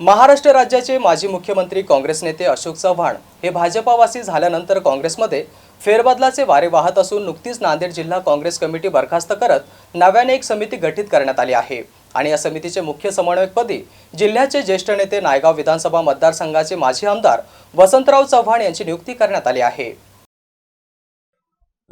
महाराष्ट्र राज्याचे माजी मुख्यमंत्री काँग्रेस नेते अशोक चव्हाण हे भाजपावासी झाल्यानंतर काँग्रेसमध्ये फेरबदलाचे वारे वाहत असून नुकतीच नांदेड जिल्हा काँग्रेस कमिटी बरखास्त करत नव्याने एक समिती गठीत करण्यात आली आहे. आणि या समितीचे मुख्य समन्वयकपदी जिल्ह्याचे ज्येष्ठ नेते नायगाव विधानसभा मतदारसंघाचे माजी आमदार वसंतराव चव्हाण यांची नियुक्ती करण्यात आली आहे.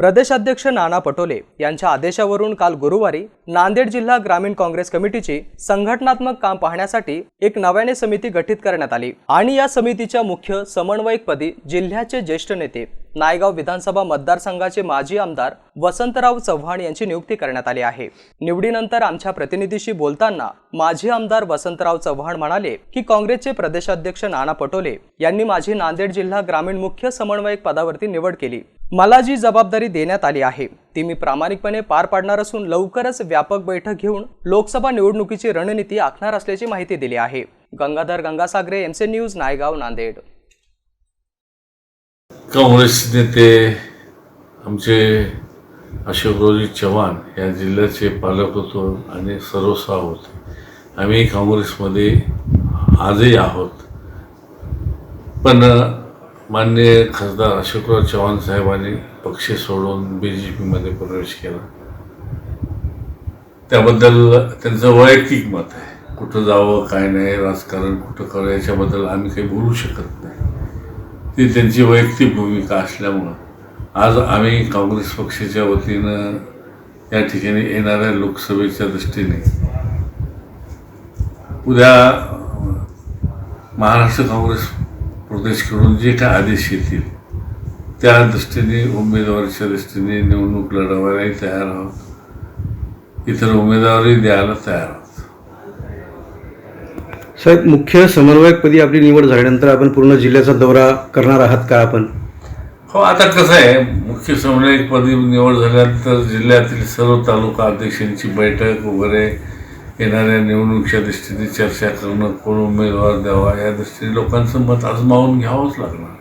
प्रदेशाध्यक्ष नाना पटोले यांच्या आदेशावरून काल गुरुवारी नांदेड जिल्हा ग्रामीण काँग्रेस कमिटीची संघटनात्मक काम पाहण्यासाठी एक नव्याने समिती गठीत करण्यात आली. आणि या समितीच्या मुख्य समन्वयकपदी जिल्ह्याचे ज्येष्ठ नेते नायगाव विधानसभा मतदारसंघाचे माजी आमदार वसंतराव चव्हाण यांची नियुक्ती करण्यात आली आहे. निवडीनंतर आमच्या प्रतिनिधीशी बोलताना माजी आमदार वसंतराव चव्हाण म्हणाले की काँग्रेसचे प्रदेशाध्यक्ष नाना पटोले यांनी माझी नांदेड जिल्हा ग्रामीण मुख्य समन्वयक पदावरती निवड केली. मला जी जबाबदारी देण्यात आली आहे ती मी प्रामाणिकपणे पार पाडणार असून लवकरच व्यापक बैठक घेऊन लोकसभा निवडणुकीची रणनीती आखणार असल्याची माहिती दिली आहे. Gangadhar Gangasagare MC news Naigaon Nanded. Congress नेते आमचे अशोकरावजी चव्हाण या जिल्ह्याचे पालक होतो आणि सर्वस्व होते. आम्ही काँग्रेसमध्ये आजही आहोत. पण माननीय खासदार अशोकराव चव्हाण साहेबांनी पक्ष सोडून बी जे पीमध्ये प्रवेश केला. त्याबद्दल त्यांचं वैयक्तिक मत आहे. कुठं जावं काय नाही राजकारण कुठं करावं याच्याबद्दल आम्ही काही बोलू शकत नाही. ती त्यांची वैयक्तिक भूमिका असल्यामुळं आज आम्ही काँग्रेस पक्षाच्या वतीनं या ठिकाणी येणाऱ्या लोकसभेच्या दृष्टीने उद्या महाराष्ट्र काँग्रेस प्रदेशकडून जे काय आदेश येतील त्या दृष्टीने उमेदवारीच्या दृष्टीने निवडणूक लढवायलाही तयार आहोत. इतर उमेदवारही द्यायला तयार आहोत. साहेब मुख्य समन्वयकपदी आपली निवड झाल्यानंतर आपण पूर्ण जिल्ह्याचा दौरा करणार आहात का आपण? हो आता कसं आहे मुख्य समन्वयकपदी निवड झाल्यानंतर जिल्ह्यातील सर्व तालुका अध्यक्षांची बैठक वगैरे येणाऱ्या निवडणुकीच्या दृष्टीने चर्चा करणं कोण उमेदवार द्यावा या दृष्टीने लोकांचं मत आजमावून घ्यावंच लागणार.